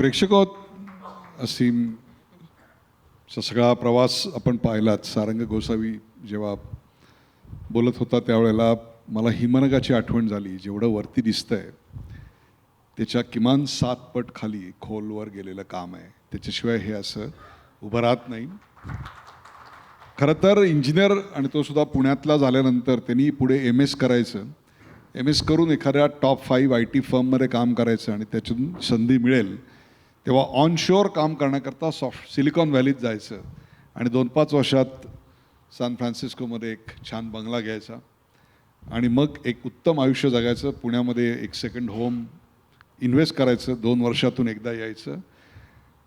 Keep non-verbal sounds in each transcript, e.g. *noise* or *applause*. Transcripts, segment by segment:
प्रेक्षक असीमचा सगळा प्रवास आपण पाहिलात. सारंग गोसावी जेव्हा बोलत होता त्यावेळेला मला हिमनगाची आठवण झाली. जेवढं वरती दिसतंय त्याच्या किमान सात पट खाली खोलवर गेलेलं काम आहे. त्याच्याशिवाय हे असं उभं राहत नाही. खरं तर इंजिनियर आणि तो सुद्धा पुण्यातला झाल्यानंतर त्यांनी पुढे एम एस करायचं. एम एस करून एखाद्या टॉप फाईव्ह आय टी फर्ममध्ये काम करायचं आणि त्याच्यातून संधी मिळेल. तेव्हा ऑन शोअर काम करण्याकरता सॉफ्ट सिलिकॉन व्हॅलीत जायचं. आणि दोन पाच वर्षात सॅन फ्रान्सिस्कोमध्ये एक छान बंगला घ्यायचा. आणि मग एक उत्तम आयुष्य जगायचं. पुण्यामध्ये एक सेकंड होम इन्व्हेस्ट करायचं. दोन वर्षातून एकदा यायचं.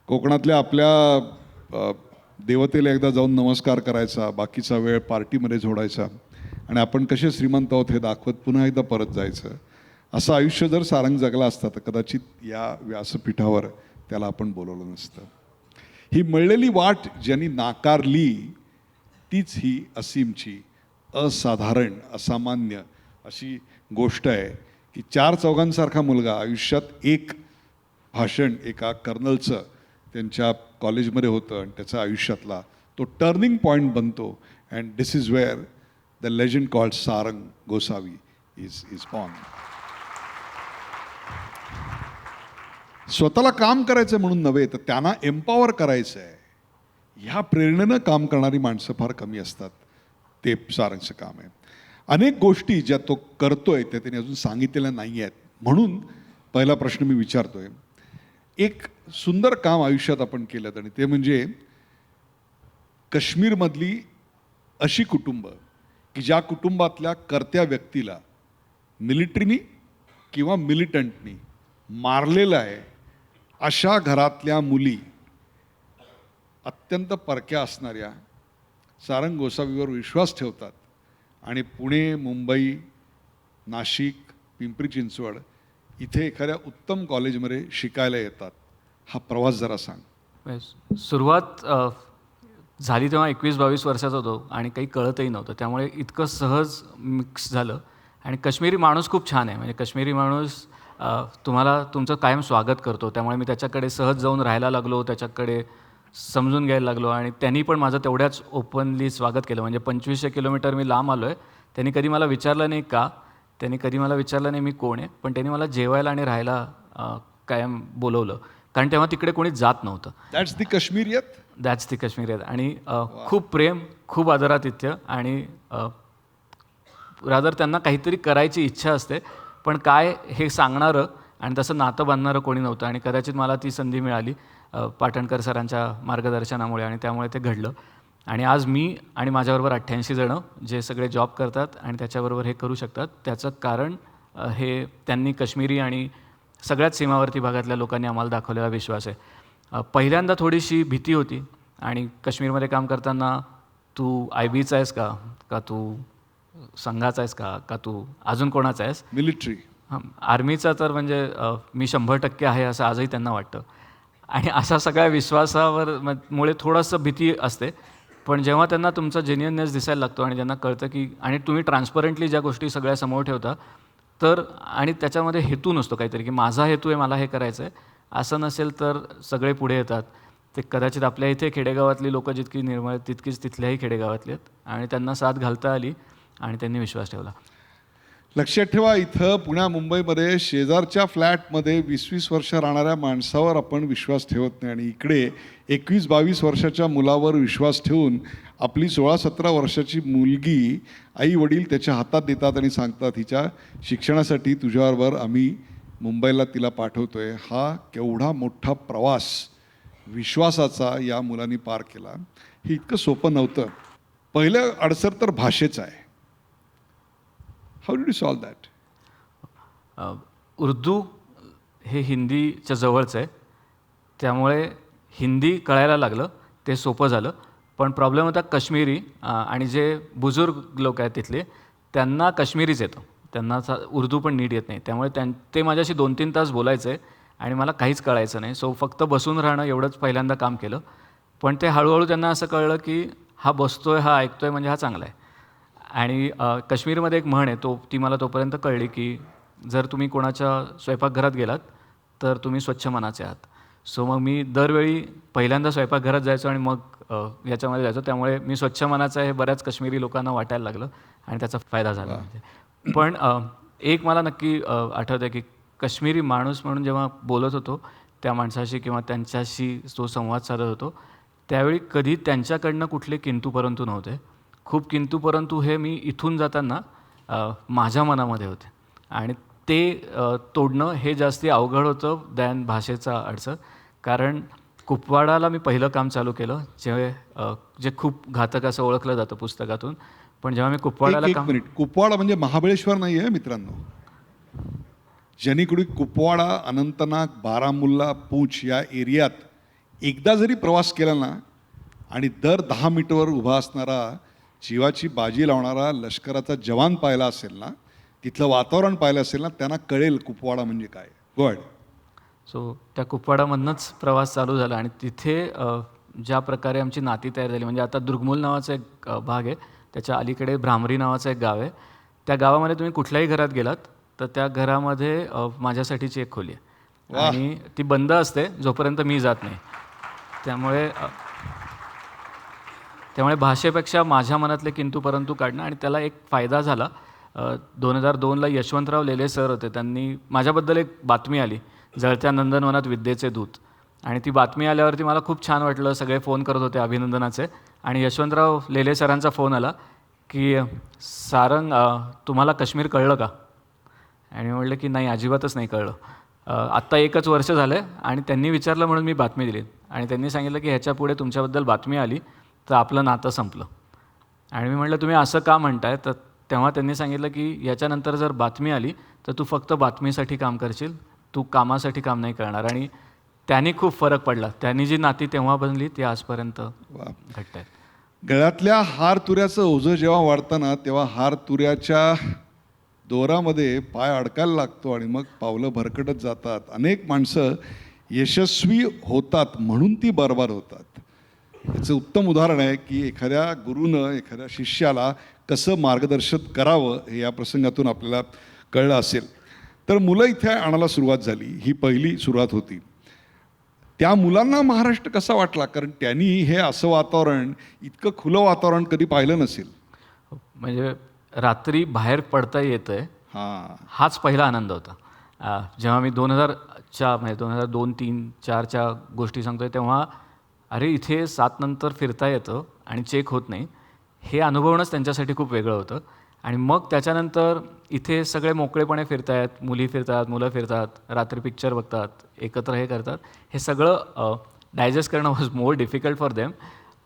कोकणातल्या आपल्या देवतेला एकदा जाऊन नमस्कार करायचा. बाकीचा वेळ पार्टीमध्ये जोडायचा. आणि आपण कसे श्रीमंत आहोत हे दाखवत पुन्हा एकदा परत जायचं. असं आयुष्य जर सारंग जगला असता तर कदाचित या व्यासपीठावर त्याला आपण बोलवलं नसतं. ही मिळलेली वाट ज्यांनी नाकारली तीच ही असीमची असाधारण असामान्य अशी गोष्ट आहे की चार चौघांसारखा मुलगा आयुष्यात एक भाषण एका कर्नलचं त्यांच्या कॉलेजमध्ये होतं आणि त्याचा आयुष्यातला तो टर्निंग पॉईंट बनतो. And this is where the legend called Sarang Gosavi is is born स्वतःला काम करायचं म्हणून नव्हे तर त्यांना एम्पॉवर करायचं आहे ह्या प्रेरणेनं काम करणारी माणसं फार कमी असतात. ते सारांचं काम आहे. अनेक गोष्टी ज्या तो करतोय त्या त्याने अजून सांगितलेल्या नाही आहेत म्हणून पहिला प्रश्न मी विचारतोय. एक सुंदर काम आयुष्यात आपण केलं आणि ते म्हणजे काश्मीरमधली अशी कुटुंब की ज्या कुटुंबातल्या कर्त्या व्यक्तीला मिलिटरीनी किंवा मिलिटंटनी मारलेलं आहे अशा घरातल्या मुली अत्यंत परक्या असणाऱ्या सारंग गोसावीवर विश्वास ठेवतात. आणि पुणे मुंबई नाशिक पिंपरी चिंचवड इथे एखाद्या उत्तम कॉलेजमध्ये शिकायला येतात. हा प्रवास जरा सांग. सुरुवात झाली तेव्हा एकवीस बावीस वर्षाचा होतो आणि काही कळतही नव्हतं. त्यामुळे इतकं सहज मिक्स झालं. आणि काश्मीरी माणूस खूप छान आहे. म्हणजे काश्मीरी माणूस तुम्हाला तुमचं कायम स्वागत करतो. त्यामुळे मी त्याच्याकडे सहज जाऊन राहायला लागलो त्याच्याकडे समजून घ्यायला लागलो आणि त्यांनी पण माझं तेवढ्याच ओपनली स्वागत केलं. म्हणजे पंचवीसशे किलोमीटर मी लांब आलो आहे त्यांनी कधी मला विचारलं नाही का? त्यांनी कधी मला विचारलं नाही मी कोण आहे पण त्यांनी मला जेवायला आणि राहायला कायम बोलवलं. कारण तेव्हा तिकडे कोणी जात नव्हतं. That's the Kashmiriyat that's the Kashmir आणि खूप प्रेम खूप आदरातिथ्य आणि रादर त्यांना काहीतरी करायची इच्छा असते. पण काय हे सांगणारं आणि तसं नातं बांधणारं कोणी नव्हतं आणि कदाचित मला ती संधी मिळाली पाटणकर सरांच्या मार्गदर्शनामुळे आणि त्यामुळे ते घडलं. आणि आज मी आणि माझ्याबरोबर अठ्ठ्याऐंशी जणं जे सगळे जॉब करतात आणि त्याच्याबरोबर हे करू शकतात त्याचं कारण हे त्यांनी काश्मीरी आणि सगळ्याच सीमावर्ती भागातल्या लोकांनी आम्हाला दाखवलेला विश्वास आहे. पहिल्यांदा थोडीशी भीती होती आणि काश्मीरमध्ये काम करताना तू आय बीचा आहेस का? का तू संघाचा आहेस का? का तू अजून कोणाचा आहेस? मिलिटरी हां आर्मीचा तर म्हणजे मी शंभर टक्के आहे असं आजही त्यांना वाटतं. आणि अशा सगळ्या विश्वासावर मुळे थोडंसं भीती असते. पण जेव्हा त्यांना तुमचा जेन्युअननेस दिसायला लागतो आणि त्यांना कळतं की आणि तुम्ही ट्रान्सपरंटली ज्या गोष्टी सगळ्या समोर ठेवता तर आणि त्याच्यामध्ये हेतू नसतो काहीतरी की माझा हेतू आहे मला हे करायचं आहे असं नसेल तर सगळे पुढे येतात. ते कदाचित आपल्या इथे खेडेगावातली लोकं जितकी निर्मळ तितकीच तिथल्याही खेडेगावातली आहेत. आणि त्यांना साथ घालता आली आणि त्यांनी विश्वास ठेवला. लक्षात ठेवा इथं पुण्या मुंबईमध्ये शेजारच्या फ्लॅटमध्ये वीस वीस वर्ष राहणाऱ्या माणसावर आपण विश्वास ठेवत नाही आणि इकडे एकवीस बावीस वर्षाच्या मुलावर विश्वास ठेवून आपली सोळा सतरा वर्षाची मुलगी आई वडील त्याच्या हातात देतात आणि सांगतात हिच्या शिक्षणासाठी तुझ्याबरोबर आम्ही मुंबईला तिला पाठवतोय. हा केवढा मोठा प्रवास विश्वासाचा या मुलांनी पार केला. हे इतकं सोपं नव्हतं. पहिलं अडसर तर भाषेचं आहे. How do solve that Urdu हे हिंदीच्या जवळचं आहे. त्यामुळे हिंदी कळायला लागलं ते सोपं झालं. पण प्रॉब्लेम होता काश्मीरी आणि जे बुजुर्ग लोक आहेत तिथले त्यांना काश्मीरीच येतं. त्यांना सा- उर्दू पण नीट येत नाही. त्यामुळे त्यां ते माझ्याशी दोन तीन तास बोलायचं आहे आणि मला काहीच कळायचं नाही. सो फक्त बसून राहणं एवढंच पहिल्यांदा काम केलं. पण ते हळूहळू त्यांना असं कळलं की हा बसतोय हा ऐकतोय म्हणजे हा चांगला आहे. आणि काश्मीरमध्ये एक म्हण आहे तो ती मला तोपर्यंत कळली की जर तुम्ही कोणाच्या स्वयंपाकघरात गेलात तर तुम्ही स्वच्छ मनाचे आहात. सो मग मी दरवेळी पहिल्यांदा स्वयंपाकघरात जायचो आणि मग याच्यामध्ये जायचो. त्यामुळे मी स्वच्छ मनाचं हे बऱ्याच काश्मीरी लोकांना वाटायला लागलं आणि त्याचा फायदा झाला म्हणजे. पण एक मला नक्की आठवतं की काश्मीरी माणूस म्हणून जेव्हा बोलत होतो त्या माणसाशी किंवा त्यांच्याशी तो संवाद साधत होतो त्यावेळी कधी त्यांच्याकडनं कुठले किंतू परंतु नव्हते. खूप किंतू परंतु हे मी इथून जाताना माझ्या मनामध्ये होते. आणि ते तोडणं हे जास्ती अवघड होतं दॅन भाषेचा अडचण. कारण कुपवाडाला मी पहिलं काम चालू केलं जे जे खूप घातक असं ओळखलं जातं पुस्तकातून. पण जेव्हा मी कुपवाडाला काम मिनिट. कुपवाडा म्हणजे महाबळेश्वर नाही आहे मित्रांनो. ज्यांनी कुपवाडा अनंतनाग बारामुल्ला पूंछ या एरियात एकदा जरी प्रवास केला ना आणि दर दहा मीटरवर उभा असणारा जीवाची बाजी लावणारा लष्कराचा जवान पाहिला असेल ना तिथलं वातावरण पाहिलं असेल ना त्यांना कळेल कुपवाडा म्हणजे काय. गोड सो त्या कुपवाडामधनंच प्रवास चालू झाला आणि तिथे ज्या प्रकारे आमची नाती तयार झाली म्हणजे आता दुर्गमूल नावाचा एक भाग आहे त्याच्या अलीकडे भ्रामरी नावाचं एक गाव आहे. त्या गावामध्ये तुम्ही कुठल्याही घरात गेलात तर त्या घरामध्ये माझ्यासाठीची एक खोली आहे. आणि ती बंद असते जोपर्यंत मी जात नाही. त्यामुळे त्यामुळे भाषेपेक्षा माझ्या मनातले किंतू परंतु काढणं आणि त्याला एक फायदा झाला. दोन हजार दोनला यशवंतराव लेले सर होते. त्यांनी माझ्याबद्दल एक बातमी आली. जळत्या नंदनवनात विद्येचे दूत. आणि ती बातमी आल्यावरती मला खूप छान वाटलं. सगळे फोन करत होते अभिनंदनाचे. आणि यशवंतराव लेले सरांचा फोन आला की सारंग तुम्हाला काश्मीर कळलं का? आणि म्हटलं की नाही अजिबातच नाही कळलं. आत्ता एकच वर्ष झालं आहे आणि त्यांनी विचारलं म्हणून मी बातमी दिली. आणि त्यांनी सांगितलं की ह्याच्यापुढे तुमच्याबद्दल बातमी आली. तर आपलं नातं संपलं. आणि मी म्हटलं तुम्ही असं का म्हणताय? तर तेव्हा त्यांनी सांगितलं की याच्यानंतर जर बातमी आली तर तू फक्त बातमीसाठी काम करशील. तू कामासाठी काम नाही करणार. आणि त्यांनी खूप फरक पडला. त्यांनी जी नाती तेव्हा बनली ती आजपर्यंत घट्ट आहेत. गळ्यातल्या हार तुऱ्याचं ओझं जेव्हा वाढतं ना तेव्हा हार तुऱ्याच्या दोरामध्ये पाय अडकायला लागतो आणि मग पावलं भरकटत जातात. अनेक माणसं यशस्वी होतात म्हणून ती बरबाद होतात. याचं उत्तम उदाहरण आहे की एखाद्या गुरुनं एखाद्या शिष्याला कसं मार्गदर्शन करावं हे या प्रसंगातून आपल्याला कळलं असेल. तर मुलं इथे आणायला सुरुवात झाली. ही पहिली सुरुवात होती. त्या मुलांना महाराष्ट्र कसा वाटला? कारण त्यांनी हे असं वातावरण इतकं खुलं वातावरण कधी पाहिलं नसेल. म्हणजे रात्री बाहेर पडता येतं आहे हां. हाच पहिला आनंद होता. जेव्हा मी दोन हजारच्या म्हणजे दोन हजार दोन तीन चारच्या गोष्टी सांगतोय तेव्हा अरे इथे सात नंतर फिरता येतं आणि चेक होत नाही. हे अनुभवणंच त्यांच्यासाठी खूप वेगळं होतं. आणि मग त्याच्यानंतर इथे सगळे मोकळेपणे फिरतायत मुली फिरतात मुलं फिरतात रात्री पिक्चर बघतात एकत्र हे करतात. हे सगळं डायजेस्ट करणं was more difficult for them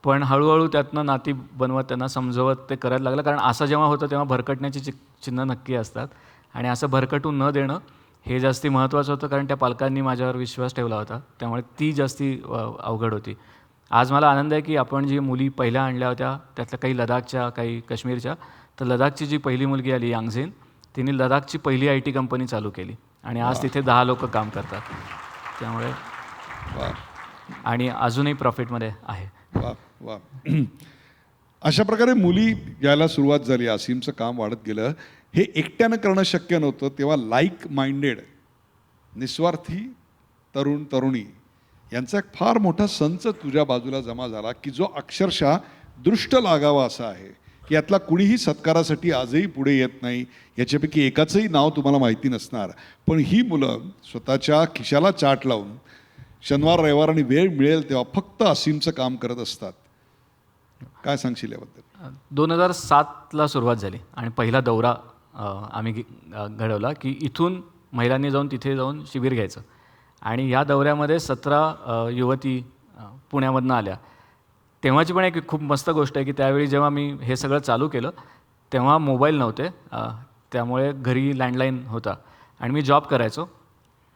पण हळूहळू त्यातनं नाती बनवत त्यांना समजवत ते करायला लागलं. कारण असं जेव्हा होतं तेव्हा भरकटण्याची चि चिन्ह नक्की असतात. आणि असं भरकटू न देणं हे जास्ती महत्त्वाचं होतं. कारण त्या पालकांनी माझ्यावर विश्वास ठेवला होता. त्यामुळे ती जास्ती अवघड होती. आज मला आनंद आहे की आपण जी मुली पहिल्या आणल्या होत्या त्यातल्या काही लडाखच्या काही काश्मीरच्या तर लडाखची जी पहिली मुलगी आली यांगझेन तिने लडाखची पहिली आय टी कंपनी चालू केली. आणि आज तिथे दहा लोक काम करतात. त्यामुळे वा. आणि अजूनही प्रॉफिटमध्ये आहे. वा वा. अशा प्रकारे मुली यायला सुरुवात झाली. असीमचं काम वाढत गेलं. हे एकट्यानं करणं शक्य नव्हतं. तेव्हा लाईक माइंडेड निस्वार्थी तरुण तरुणी यांचा एक फार मोठा संच तुझ्या बाजूला जमा झाला की जो अक्षरशः दृष्ट लागावा असा आहे. की यातला कुणीही सत्कारासाठी आजही पुढे येत नाही याच्यापैकी एकाचंही नाव तुम्हाला माहिती नसणार. पण ही मुलं स्वतःच्या खिशाला चाट लावून शनिवार रविवार आणि वेळ मिळेल तेव्हा फक्त असीमचं काम करत असतात. काय सांगशील याबद्दल? दोन हजार सातला सुरुवात झाली आणि पहिला दौरा आम्ही घडवला की इथून महिलांनी जाऊन तिथे जाऊन शिबिर घ्यायचं. आणि या दौऱ्यामध्ये सतरा युवती पुण्यामधनं आल्या. तेव्हाची पण एक खूप मस्त गोष्ट आहे की त्यावेळी जेव्हा मी हे सगळं चालू केलं तेव्हा मोबाईल नव्हते त्यामुळे घरी लँडलाईन होता. आणि मी जॉब करायचो.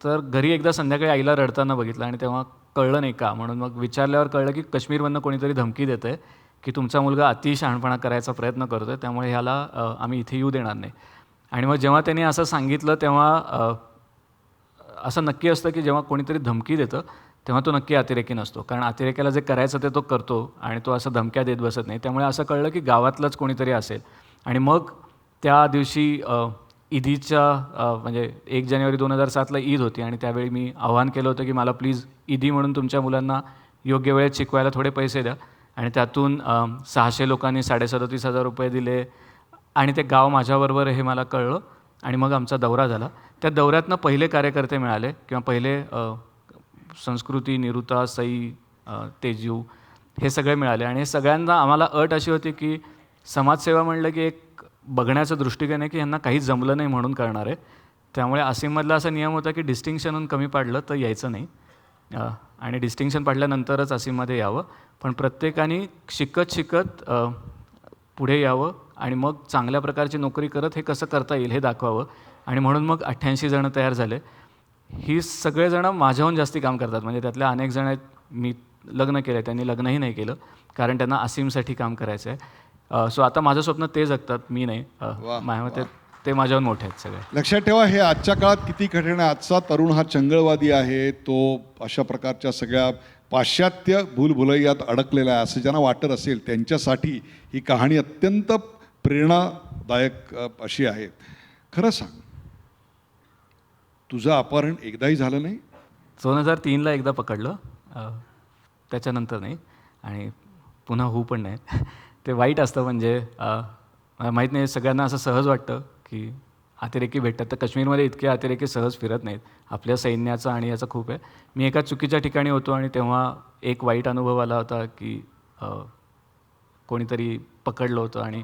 तर घरी एकदा संध्याकाळी आईला रडताना बघितलं आणि तेव्हा कळलं नाही का? म्हणून मग विचारल्यावर कळलं की काश्मीरमधनं कोणीतरी धमकी देतं आहे की तुमचा मुलगा अति शहाणपणा करायचा प्रयत्न करतो आहे त्यामुळे ह्याला आम्ही इथे येऊ देणार नाही. आणि मग जेव्हा त्यांनी असं सांगितलं तेव्हा असं नक्की असतं की जेव्हा कोणीतरी धमकी देतं तेव्हा तो नक्की अतिरेकी नसतो. कारण अतिरेक्याला जे करायचं ते तो करतो आणि तो असं धमक्या देत बसत नाही. त्यामुळे असं कळलं की गावातलंच कोणीतरी असेल. आणि मग त्या दिवशी ईदीच्या म्हणजे एक जानेवारी दोन हजार सातला ईद होती आणि त्यावेळी मी आवाहन केलं होतं की मला प्लीज ईदी म्हणून तुमच्या मुलांना योग्य वेळेत शिकवायला थोडे पैसे द्या. आणि त्यातून सहाशे लोकांनी साडेसदतीस हजार रुपये दिले आणि ते गाव माझ्याबरोबर हे मला कळलं. आणि मग आमचा दौरा झाला. त्या दौऱ्यातनं पहिले कार्यकर्ते मिळाले किंवा पहिले संस्कृती निरुता सई तेजू हे सगळे मिळाले. आणि हे सगळ्यांना आम्हाला अट अशी होती की समाजसेवा म्हणलं की एक बघण्याचा दृष्टिकोन आहे की यांना काहीच जमलं नाही म्हणून करणार. आहे त्यामुळे असीममधला असा नियम होता की डिस्टिंक्शनहून कमी पाडलं तर यायचं नाही. आणि डिस्टिंक्शन पाडल्यानंतरच असीममध्ये यावं. पण प्रत्येकाने शिकत शिकत पुढे यावं. आणि मग चांगल्या प्रकारची नोकरी करत हे कसं करता येईल हे दाखवावं. आणि म्हणून मग अठ्ठ्याऐंशी जणं तयार झाले. ही सगळेजणं माझ्याहून जास्ती काम करतात. म्हणजे त्यातल्या अनेक जण आहेत मी लग्न केलं आहे त्यांनी लग्नही नाही केलं. कारण त्यांना असीमसाठी काम करायचं आहे सो आता माझं स्वप्न ते जगतात मी नाही. माझ्या मते ते माझ्याहून मोठे आहेत सगळे. लक्षात ठेवा हे आजच्या काळात किती कठीण आहे. आजचा तरुण हा चंगळवादी आहे. तो अशा प्रकारच्या सगळ्या पाश्चात्य भूलभुलैयात अडकलेला आहे. असं ज्यांना वाटत असेल त्यांच्यासाठी ही कहाणी अत्यंत प्रेरणादायक अशी आहेत खरं सांग तुझं अपहरण एकदाही झालं नाही? दोन हजार तीनला एकदा पकडलं त्याच्यानंतर नाही. आणि पुन्हा होऊ पण नाही. *laughs* ते वाईट असतं म्हणजे मला माहीत नाही सगळ्यांना असं सहज वाटतं की अतिरेकी भेटतात. तर काश्मीरमध्ये इतके अतिरेकी सहज फिरत नाहीत. आपल्या सैन्याचा आणि याचा खूप आहे. मी एका चुकीच्या ठिकाणी होतो आणि तेव्हा एक वाईट अनुभव आला होता की कोणीतरी पकडलं होतं आणि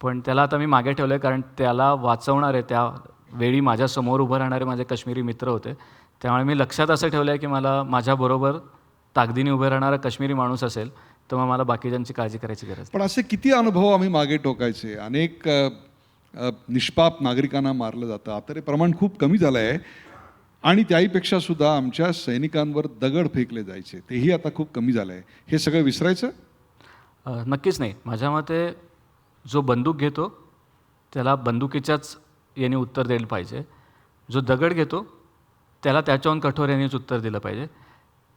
पण त्याला आता मी मागे ठेवलं आहे कारण त्याला वाचवणारे त्या वेळी माझ्यासमोर उभं राहणारे माझे काश्मीरी मित्र होते. त्यामुळे मी लक्षात असं ठेवलं आहे की मला माझ्याबरोबर ताकदीने उभे राहणारा काश्मीरी माणूस असेल तर मग मला बाकीच्यांची काळजी करायची गरज पण असे किती अनुभव आम्ही मागे टोकायचे? अनेक निष्पाप नागरिकांना मारलं जातं. आता ते प्रमाण खूप कमी झालं आहे आणि त्याहीपेक्षा सुद्धा आमच्या सैनिकांवर दगड फेकले जायचे. तेही आता खूप कमी झालं आहे हे सगळं विसरायचं? नक्कीच नाही. माझ्या मते जो बंदूक घेतो त्याला बंदुकीच्याच याने उत्तर द्यायला पाहिजे. जो दगड घेतो त्याला त्याच्याहून कठोर यानेच उत्तर दिलं पाहिजे.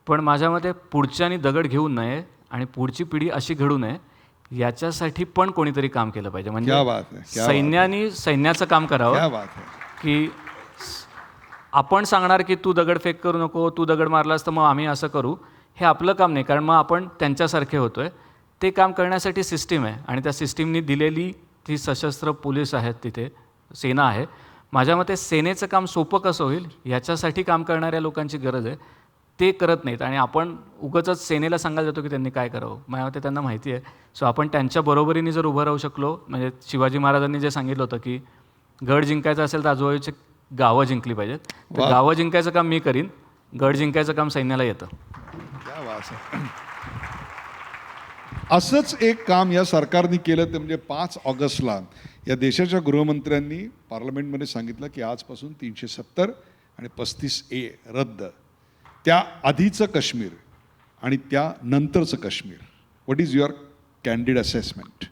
पण माझ्या मते पुढच्यानी दगड घेऊ नये आणि पुढची पिढी अशी घडू नये याच्यासाठी पण कोणीतरी काम केलं पाहिजे. म्हणजे सैन्याने सैन्याचं काम करावं. की आपण सांगणार की तू दगडफेक करू नको तू दगड मारलास तर मग आम्ही असं करू हे आपलं काम नाही. कारण मग आपण त्यांच्यासारखे होतोय. ते काम करण्यासाठी सिस्टीम आहे. आणि त्या सिस्टीमनी दिलेली ती सशस्त्र पोलीस आहेत तिथे. सेना आहे. माझ्या मते सेनेचं काम सोपं कसं होईल याच्यासाठी काम करणाऱ्या लोकांची गरज आहे. ते करत नाहीत. आणि आपण उगाच सेनेला सांगायला जातो की त्यांनी काय करावं. माझ्या मते त्यांना माहिती आहे. सो आपण त्यांच्या बरोबरीने जर उभं राहू शकलो म्हणजे शिवाजी महाराजांनी जे सांगितलं होतं की गड जिंकायचा असेल तर आजूबाजूची गावं जिंकली पाहिजेत. तर. गावं जिंकायचं काम मी करीन. गड जिंकायचं काम सैन्याला येतं. असंच एक काम या सरकारने केलं ते म्हणजे पाच ऑगस्टला. या देशाच्या गृहमंत्र्यांनी पार्लमेंटमध्ये सांगितलं की आजपासून तीनशे सत्तर आणि पस्तीस ए रद्द. त्या आधीचं काश्मीर आणि त्या नंतरचं Kashmir. What is your candid assessment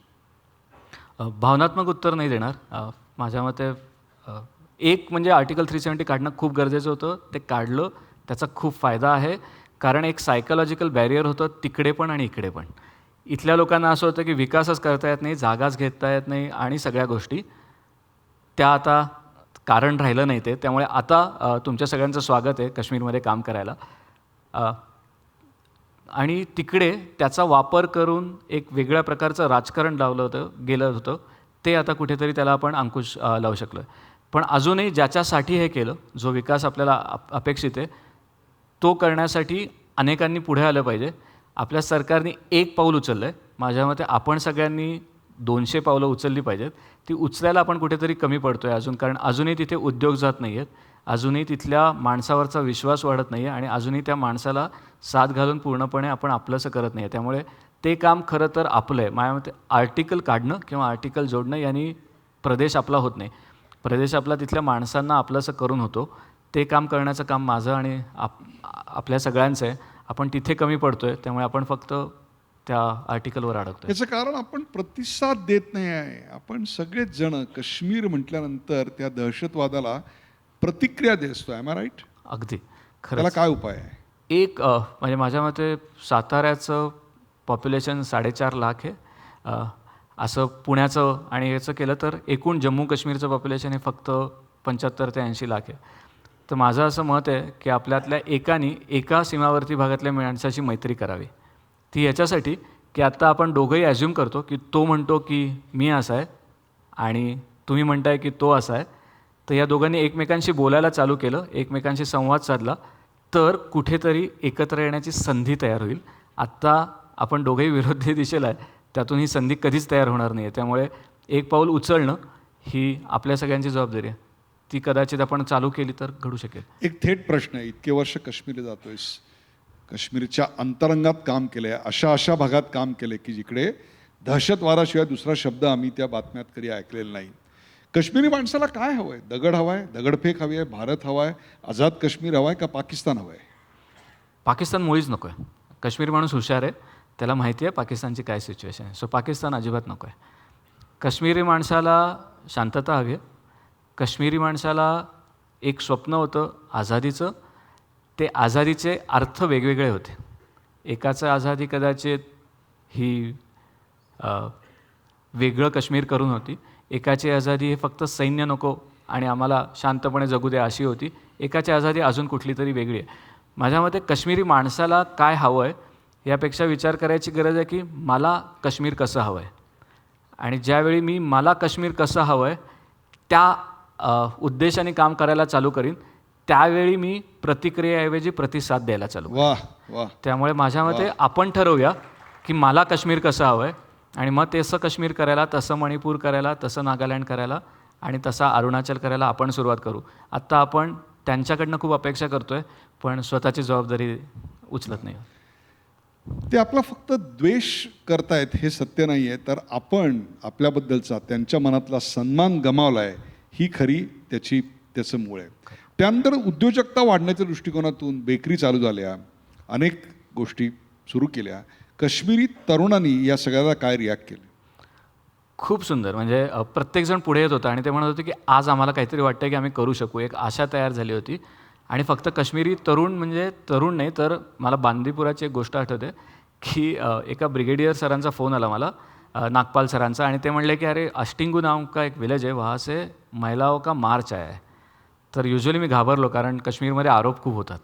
भावनात्मक उत्तर नाही देणार. माझ्या मते एक म्हणजे आर्टिकल थ्री सेवन्टी काढणं खूप गरजेचं होतं. ते काढलं त्याचा खूप फायदा आहे. कारण एक सायकोलॉजिकल बॅरियर होतं तिकडे पण आणि इकडे पण. इथल्या लोकांना असं होतं की विकासच करता येत नाही जागाच घेता येत नाही आणि सगळ्या गोष्टी. त्या आता कारण राहिलं नाही ते. त्यामुळे आता तुमच्या सगळ्यांचं स्वागत आहे काश्मीरमध्ये काम करायला. आणि तिकडे त्याचा वापर करून एक वेगळ्या प्रकारचं राजकारण लावलं होतं गेलं होतं. ते आता कुठेतरी त्याला आपण अंकुश लावू शकलो पण अजूनही ज्याच्यासाठी हे केलं जो विकास आपल्याला अप- अपेक्षित आहे तो करण्यासाठी अनेकांनी पुढे आलं पाहिजे. आपल्या सरकारने एक पाऊल उचललं आहे माझ्या मते आपण सगळ्यांनी दोनशे पावलं उचलली पाहिजेत. ती उचलायला आपण कुठेतरी कमी पडतो आहे अजून कारण अजूनही तिथे उद्योग जात नाही आहेत अजूनही तिथल्या माणसावरचा विश्वास वाढत नाही आहे आणि अजूनही त्या माणसाला साथ घालून पूर्णपणे आपण आपलंसं करत नाही आहे त्यामुळे ते काम खरं तर आपलं आहे माझ्या मते आर्टिकल काढणं किंवा आर्टिकल जोडणं यांनी प्रदेश आपला होत नाही. प्रदेश आपला तिथल्या माणसांना आपलंसं करून होतो. ते काम करण्याचं काम माझं आणि आप आपल्या सगळ्यांचं आहे. आपण तिथे कमी पडतोय त्यामुळे आपण फक्त त्या आर्टिकलवर अडकतोय. याचं कारण आपण प्रतिसाद देत नाही आहे. आपण सगळेच जण काश्मीर म्हटल्यानंतर त्या दहशतवादाला प्रतिक्रिया देतो आहे राईट अगदी. खरं त्याला काय उपाय आहे? एक म्हणजे माझ्या मते साताऱ्याचं पॉप्युलेशन साडेचार लाख आहे. असं पुण्याचं आणि याचं केलं तर एकूण जम्मू काश्मीरचं पॉप्युलेशन हे फक्त पंच्याहत्तर ते ऐंशी लाख आहे. तर माझं असं मत आहे की आपल्यातल्या एकानी एका सीमावर्ती भागातल्या माणसाची मैत्री करावी. ती याच्यासाठी की आत्ता आपण दोघंही ॲज्युम करतो की तो म्हणतो की मी असा आहे आणि तुम्ही म्हणताय की तो असा आहे. तर या दोघांनी एकमेकांशी बोलायला चालू केलं एकमेकांशी संवाद साधला तर कुठेतरी एकत्र येण्याची संधी तयार होईल. आत्ता आपण दोघंही विरोधी दिशेला आहे त्यातून ही संधी कधीच तयार होणार नाही आहे त्यामुळे एक पाऊल उचलणं ही आपल्या सगळ्यांची जबाबदारी आहे. ती कदाचित आपण चालू केली तर घडू शकेल. एक थेट प्रश्न आहे इतके वर्ष काश्मीरला जातोयस. काश्मीरच्या अंतरंगात काम केलंय अशा अशा भागात काम केलंय की जिकडे दहशतवादाशिवाय दुसरा शब्द आम्ही त्या बातम्यात कधी ऐकलेला नाही. काश्मीरी माणसाला काय हवंय? दगड हवाय दगडफेक हवी आहे भारत हवाय आझाद काश्मीर हवाय का पाकिस्तान हवंय? पाकिस्तान मुळीच नको आहे काश्मीरी माणूस हुशार आहे त्याला माहिती आहे पाकिस्तानची काय सिच्युएशन आहे. सो पाकिस्तान अजिबात नको आहे काश्मीरी माणसाला शांतता हवी आहे. कश्मीरी माणसाला एक स्वप्न होतं आझादीचं. ते आझादीचे अर्थ वेगवेगळे होते. एकाचं आझादी कदाचित ही वेगळं काश्मीर करून होती. एकाची आझादी हे फक्त सैन्य नको आणि आम्हाला शांतपणे जगू द्या अशी होती. एकाची आझादी अजून कुठली तरी वेगळी आहे. माझ्या मते काश्मीरी माणसाला काय हवं आहे यापेक्षा विचार करायची गरज आहे की मला काश्मीर कसं हवं आहे आणि ज्यावेळी मी मला काश्मीर कसं हवं आहे त्या उद्देशाने काम करायला चालू करीन त्यावेळी मी प्रतिक्रियेऐवजी प्रतिसाद द्यायला चालू करीन. वा वा त्यामुळे माझ्या मते आपण ठरवूया की मला काश्मीर कसं हवं आहे आणि मग तसं काश्मीर करायला तसं मणिपूर करायला तसं नागालँड करायला आणि तसा अरुणाचल करायला आपण सुरुवात करू. आत्ता आपण त्यांच्याकडनं खूप अपेक्षा करतो आहे पण स्वतःची जबाबदारी उचलत नाही. ते आपला फक्त द्वेष करतायत हे सत्य नाही आहे तर आपण आपल्याबद्दलचा त्यांच्या मनातला सन्मान गमावला आहे ही खरी त्याची त्याचं मूळ आहे. त्यानंतर उद्योजकता वाढण्याच्या दृष्टिकोनातून बेकरी चालू झाल्या. अनेक गोष्टी सुरू केल्या. काश्मीरी तरुणांनी या सगळ्याला काय रिॲक्ट केलं? खूप सुंदर. म्हणजे प्रत्येकजण पुढे येत होता आणि ते म्हणत होते की आज आम्हाला काहीतरी वाटतं की आम्ही करू शकू. एक आशा तयार झाली होती. आणि फक्त काश्मीरी तरुण म्हणजे तरुण नाही तर मला बांदीपुराची एक गोष्ट आठवते की एका ब्रिगेडियर सरांचा फोन आला मला. नागपाल सरांचा. आणि ते म्हणले की अरे अष्टिंगू नाव का एक विलेज आहे वहाँ से महिलाओं का मार्च आहे तर युजली मी घाबरलो कारण काश्मीरमध्ये आरोप खूप होतात.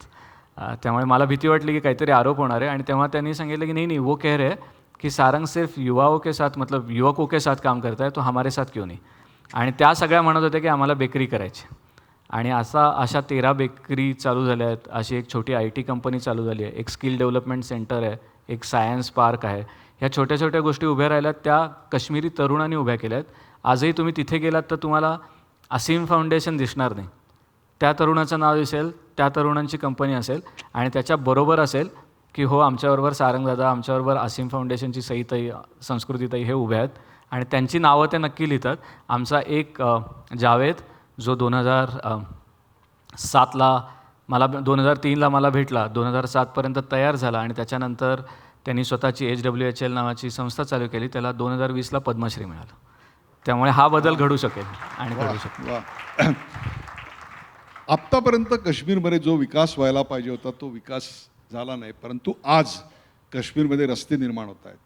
त्यामुळे मला भीती वाटली की काहीतरी आरोप होणार आहे. आणि तेव्हा त्यांनी सांगितलं की नाही नाही वो कह रहे की सारंग सिर्फ युवाओं के साथ मतलब युवकों के साथ काम करताय तो हमारे साथ क्यों नाही? आणि त्या सगळ्या म्हणत होत्या की आम्हाला बेकरी करायची आणि असा अशा तेरा बेकरी चालू झाल्या आहेत. अशी एक छोटी आय टी कंपनी चालू झाली आहे. एक स्किल डेव्हलपमेंट सेंटर आहे. एक सायन्स पार्क आहे. ह्या छोट्या छोट्या गोष्टी उभ्या राहिल्यात त्या कश्मीरी तरुणांनी उभ्या केल्या आहेत आजही तुम्ही तिथे गेलात तर तुम्हाला असीम फाउंडेशन दिसणार नाही. त्या तरुणाचं नाव दिसेल त्या तरुणांची कंपनी असेल आणि त्याच्याबरोबर असेल की हो आमच्याबरोबर सारंगदादा आमच्याबरोबर असीम फाउंडेशनची सईताई संस्कृतीताई हे उभ्या आहेत. आणि त्यांची नावं ते नक्की लिहितात. आमचा एक जावेद जो दोन हजार सातला मला दोन हजार तीनला मला भेटला दोन हजार सातपर्यंत तयार झाला आणि त्याच्यानंतर त्यांनी स्वतःची एच डब्ल्यू एच एल नावाची संस्था चालू केली. त्याला दोन हजार वीसला पद्मश्री मिळालं. त्यामुळे हा बदल घडू शकेल आणि घडू शकेल. *clears throat* आत्तापर्यंत काश्मीरमध्ये जो विकास व्हायला पाहिजे होता तो विकास झाला नाही. परंतु आज काश्मीरमध्ये रस्ते निर्माण होत आहेत.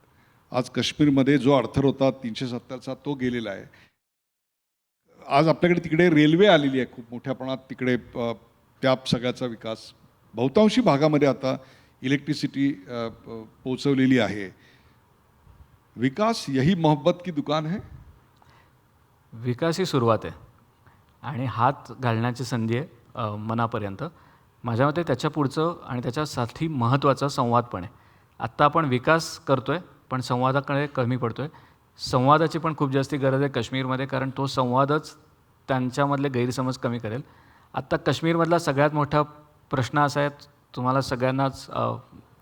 आज काश्मीरमध्ये जो अडथर होता तीनशे सत्तरचा तो गेलेला आहे. आज आपल्याकडे तिकडे रेल्वे आलेली आहे खूप मोठ्या प्रमाणात. तिकडे त्या सगळ्याचा विकास बहुतांशी भागामध्ये आता इलेक्ट्रिसिटी पोचवलेली आहे. विकास यही मोहब्बत की दुकान है? विकास ही सुरुवात आहे. आणि हात घालण्याची संधी आहे मनापर्यंत. माझ्या मते त्याच्या पुढचं आणि त्याच्यासाठी महत्त्वाचा संवाद पण आहे. आत्ता आपण विकास करतो आहे पण संवादाकडे कमी पडतो आहे संवादाची पण खूप जास्ती गरज आहे काश्मीरमध्ये कारण तो संवादच त्यांच्यामधले गैरसमज कमी करेल. आत्ता काश्मीरमधला सगळ्यात मोठा प्रश्न असा आहे तुम्हाला सगळ्यांनाच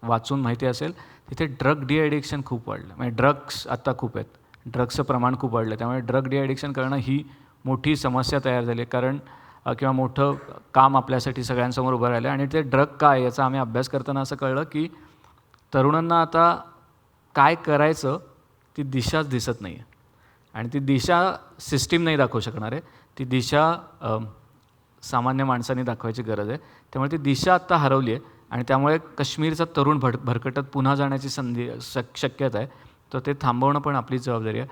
वाचून माहिती असेल तिथे ड्रग डी ॲडिक्शन खूप वाढलं. म्हणजे ड्रग्स आत्ता खूप आहेत. ड्रग्सचं प्रमाण खूप वाढलं. त्यामुळे ड्रग डी ॲडिक्शन करणं ही मोठी समस्या तयार झाली आहे. कारण किंवा मोठं काम आपल्यासाठी सगळ्यांसमोर उभं राहिलं आणि ते ड्रग काय याचा आम्ही अभ्यास करताना असं कळलं की तरुणांना आता काय करायचं ती दिशाच दिसत नाही आहे आणि ती दिशा सिस्टीम नाही दाखवू शकणार. आहे ती दिशा सामान्य माणसांनी दाखवायची गरज आहे. त्यामुळे ती दिशा आत्ता हरवली आहे आणि त्यामुळे काश्मीरचा तरुण भड भरकटत पुन्हा जाण्याची संधी शक शक्यता आहे. तर ते थांबवणं पण आपली जबाबदारी आहे.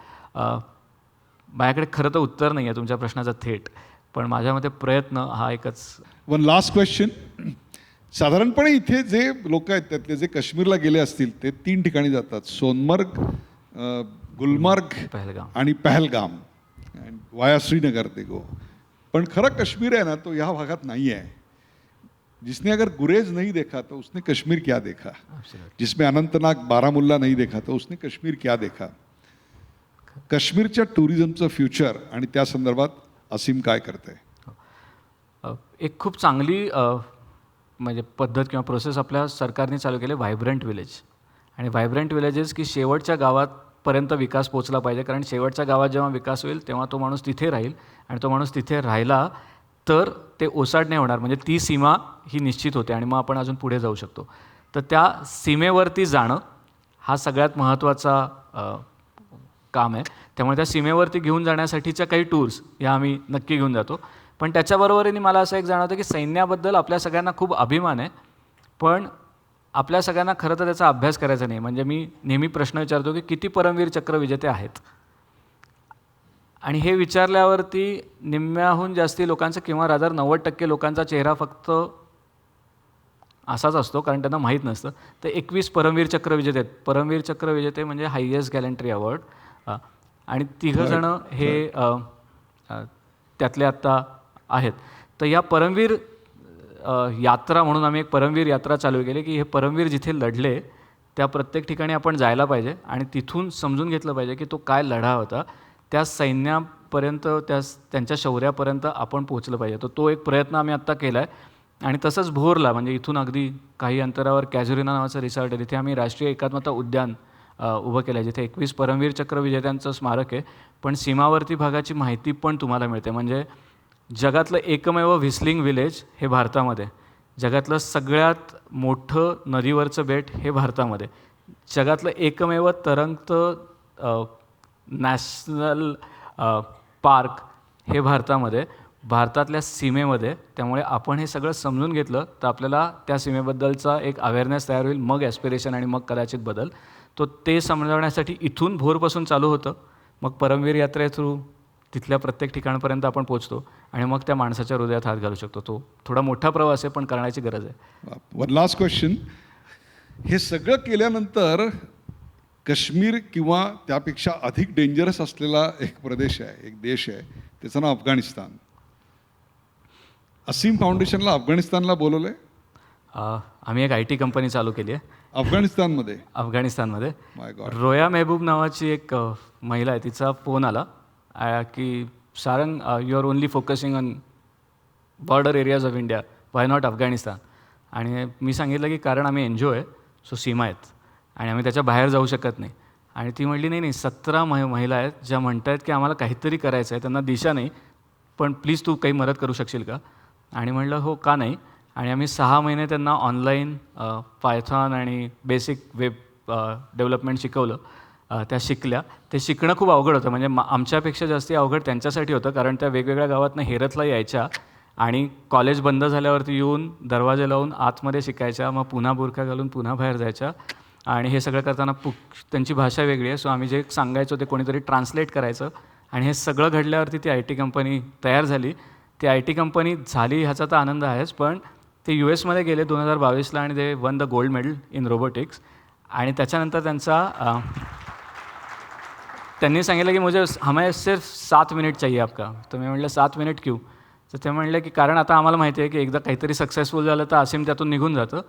माझ्याकडे खरं तर उत्तर नाही आहे तुमच्या प्रश्नाचं थेट पण माझ्या मते प्रयत्न हा एकच वन लास्ट क्वेश्चन साधारणपणे इथे जे लोक आहेत त्यातले जे काश्मीरला गेले असतील ते तीन ठिकाणी जातात. सोनमर्ग गुलमर्ग पहलगाम. आणि पहलगाम. वाया श्रीनगर ते गो पण खरं काश्मीर आहे ना तो ह्या भागात नाही आहे. जिसने अगर गुरेज नहीं देखा तो उसने कश्मीर क्या देखा? जिसमें अनंतनाग बारामुल्ला नहीं देखा तो उसने कश्मीर क्या देखा? काश्मीरच्या टुरिझमचं फ्युचर आणि त्या संदर्भात असीम काय करतंय? अ, एक खूप चांगली म्हणजे पद्धत किंवा प्रोसेस आपल्या सरकारने चालू केली व्हायब्रंट विलेज आणि व्हायब्रंट विलेजेस की शेवटच्या पर्यंत विकास पोचला पाहिजे. कारण शेवटच्या गावात जेव्हा विकास होईल तेव्हा तो माणूस तिथे राहील. आणि तो माणूस तिथे राहिला तर ते ओसाडणे होणार. म्हणजे ती सीमा ही निश्चित होते आणि मग आपण अजून पुढे जाऊ शकतो. तर त्या सीमेवरती जाणं हा सगळ्यात महत्त्वाचा काम आहे. त्यामुळे त्या सीमेवरती घेऊन जाण्यासाठीच्या काही टूर्स या आम्ही नक्की घेऊन जातो. पण त्याच्याबरोबरीने मला असं एक जाणवतं की सैन्याबद्दल आपल्या सगळ्यांना खूप अभिमान आहे. पण आपल्या सगळ्यांना खरं तर त्याचा अभ्यास करायचा नाही. म्हणजे मी नेहमी प्रश्न विचारतो की किती परमवीर चक्र विजेते आहेत? आणि हे विचारल्यावरती निम्म्याहून जास्ती लोकांचं किंवा रादर नव्वद टक्के लोकांचा चेहरा फक्त असाच असतो कारण त्यांना माहीत नसतं. तर एकवीस परमवीर चक्र विजेते आहेत. परमवीर चक्र विजेते म्हणजे हायेस्ट गॅलंट्री अवॉर्ड आणि तिघंजणं हे त्यातले आत्ता आहेत. तर या परमवीर यात्रा म्हणून आम्ही एक परमवीर यात्रा चालू केली की हे परमवीर जिथे लढले त्या प्रत्येक ठिकाणी आपण जायला पाहिजे आणि तिथून समजून घेतलं पाहिजे की तो काय लढा होता. त्या सैन्यापर्यंत त्या त्यांच्या शौर्यापर्यंत आपण पोहोचलं पाहिजे. तर तो एक प्रयत्न आम्ही आत्ता केला आहे आणि तसंच भोरला म्हणजे इथून अगदी काही अंतरावर कॅझुरिना नावाचं रिसॉर्ट आहे तिथे आम्ही राष्ट्रीय एकात्मता उद्यान उभं केलं आहे जिथे एकवीस परमवीर चक्र विजेत्यांचं स्मारक आहे. पण सीमावर्ती भागाची माहिती पण तुम्हाला मिळते. म्हणजे जगातलं एकमेव व्हिस्लिंग विलेज हे भारतामध्ये. जगातलं सगळ्यात मोठं नदीवरचं बेट हे भारतामध्ये. जगातलं एकमेव तरंगतं नॅशनल पार्क हे भारतामध्ये. भारतातल्या सीमेमध्ये. त्यामुळे आपण हे सगळं समजून घेतलं तर आपल्याला त्या सीमेबद्दलचा एक अवेअरनेस तयार होईल मग ॲस्पिरेशन आणि मग कदाचित बदल. तो ते समजवण्यासाठी इथून भोरपासून चालू होतं. मग परमवीर यात्रे थ्रू तिथल्या प्रत्येक ठिकाणपर्यंत आपण पोचतो आणि मग त्या माणसाच्या हृदयात हात घालू शकतो. तो थोडा मोठा प्रवास आहे पण करण्याची गरज आहे. वन लास्ट क्वेश्चन हे सगळं केल्यानंतर काश्मीर किंवा त्यापेक्षा अधिक डेंजरस असलेला एक प्रदेश आहे एक देश आहे. त्याचं नाव अफगाणिस्तान. असीम फाउंडेशनला अफगाणिस्तानला बोलवलं आहे आम्ही एक आय टी कंपनी चालू केली आहे. अफगाणिस्तानमध्ये? अफगाणिस्तानमध्ये. रोया मेहबूब नावाची एक महिला आहे तिचा फोन आला. की Sarang you are only focusing on border areas of India why not Afghanistan आणि मी सांगितलं की कारण आम्ही एन जी ओ आहे सो सीमा आहेत. आणि आम्ही त्याच्या बाहेर जाऊ शकत नाही. आणि ती म्हटली नाही नाही सतरा मह महिला आहेत ज्या म्हणत आहेत की आम्हाला काहीतरी करायचं आहे त्यांना दिशा नाही पण प्लीज तू काही मदत करू शकशील का? आणि म्हणलं हो का नाही? आणि आम्ही सहा महिने त्यांना ऑनलाईन पायथॉन uh, आणि बेसिक वेब डेव्हलपमेंट शिकवलं. त्या शिकल्या. ते शिकणं खूप अवघड होतं. म्हणजे मा- आमच्यापेक्षा जास्ती अवघड त्यांच्यासाठी होतं कारण त्या वेगवेगळ्या गावातनं हेरतला यायच्या आणि कॉलेज बंद झाल्यावरती येऊन दरवाजे लावून आतमध्ये शिकायच्या मग पुन्हा बुरखा घालून पुन्हा बाहेर जायच्या. आणि हे सगळं करताना पु त्यांची भाषा वेगळी आहे. सो आम्ही जे सांगायचो ते कोणीतरी ट्रान्सलेट करायचं. आणि हे सगळं घडल्यावरती ती आय टी कंपनी तयार झाली. ती आय टी कंपनी झाली ह्याचा तर आनंद आहेच पण ते यू एसमध्ये गेले दोन हजार बावीसला आणि ते won the gold medal in robotics आणि त्याच्यानंतर त्यांचा त्यांनी सांगितलं की मुझे हमें सिर्फ सात मिनिट चाहिए आपका। तर मी म्हटलं सात मिनिट क्यू? तर ते म्हणले की कारण आता आम्हाला माहिती आहे की एकदा काहीतरी सक्सेसफुल झालं तर असीम त्यातून निघून जातं.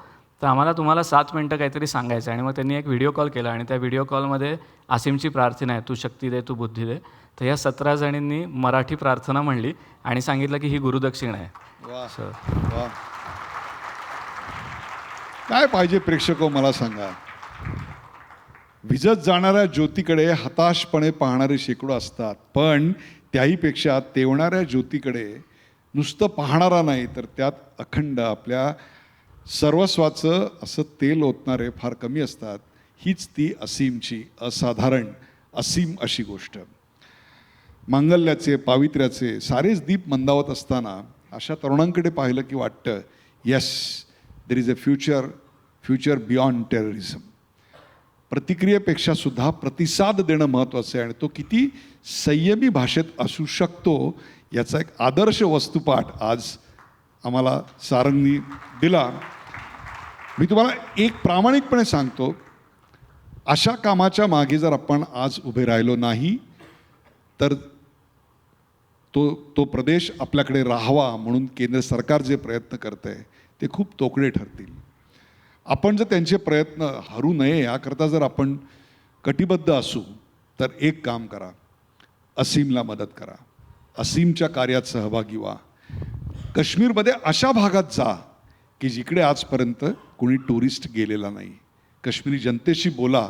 तर आम्हाला तुम्हाला सात मिनटं काहीतरी सांगायचं आहे. आणि मग त्यांनी एक व्हिडिओ कॉल केला आणि त्या व्हिडिओ कॉलमध्ये असीमची प्रार्थना आहे तू शक्ती दे तू बुद्धी दे. तर या सतरा जणींनी मराठी प्रार्थना म्हणली आणि सांगितलं की ही गुरुदक्षिणा आहे. काय पाहिजे प्रेक्षक मला सांगा. विजत जाणाऱ्या ज्योतीकडे हताशपणे पाहणारे शेकडो असतात. पण त्याहीपेक्षा तेवणाऱ्या ज्योतीकडे नुसतं पाहणारा नाही तर त्यात अखंड आपल्या सर्वस्वाचं असं तेल ओतणारे फार कमी असतात. हीच ती असीमची असाधारण असीम अशी गोष्ट. मांगल्याचे पावित्र्याचे सारेच दीप मंदावत असताना अशा तरुणांकडे पाहिलं की वाटतं yes there is a future future beyond terrorism प्रतिक्रियेपेक्षा सुद्धा प्रतिसाद देणं महत्त्वाचं आहे. आणि तो किती संयमी भाषेत असू शकतो याचा एक आदर्श वस्तुपाठ आज आम्हाला सारंगनी दिला. मी तुम्हाला एक प्रामाणिकपणे सांगतो अशा कामाच्या मागे जर आपण आज उभे राहिलो नाही तर तो तो प्रदेश आपल्याकडे राहावा म्हणून केंद्र सरकार जे प्रयत्न करत आहे ते खूप तोकडे ठरतील. आपण जर त्यांचे प्रयत्न हरू नये याकरता जर आपण कटिबद्ध असू तर एक काम करा. असीमला मदत करा. असीमच्या कार्यात सहभागी व्हा. काश्मीरमध्ये अशा भागात जा की जिकडे आजपर्यंत कोणी टुरिस्ट गेलेला नाही. काश्मीरी जनतेशी बोला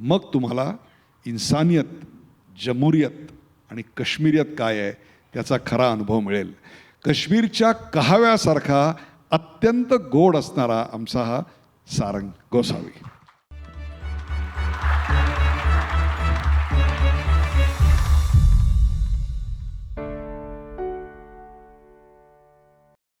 मग तुम्हाला इन्सानियत जमुरियत आणि काश्मीरियत काय आहे त्याचा खरा अनुभव मिळेल. काश्मीरच्या कहाव्यासारखा अत्यंत गोड असणारा आमचा हा सारंग गोसावी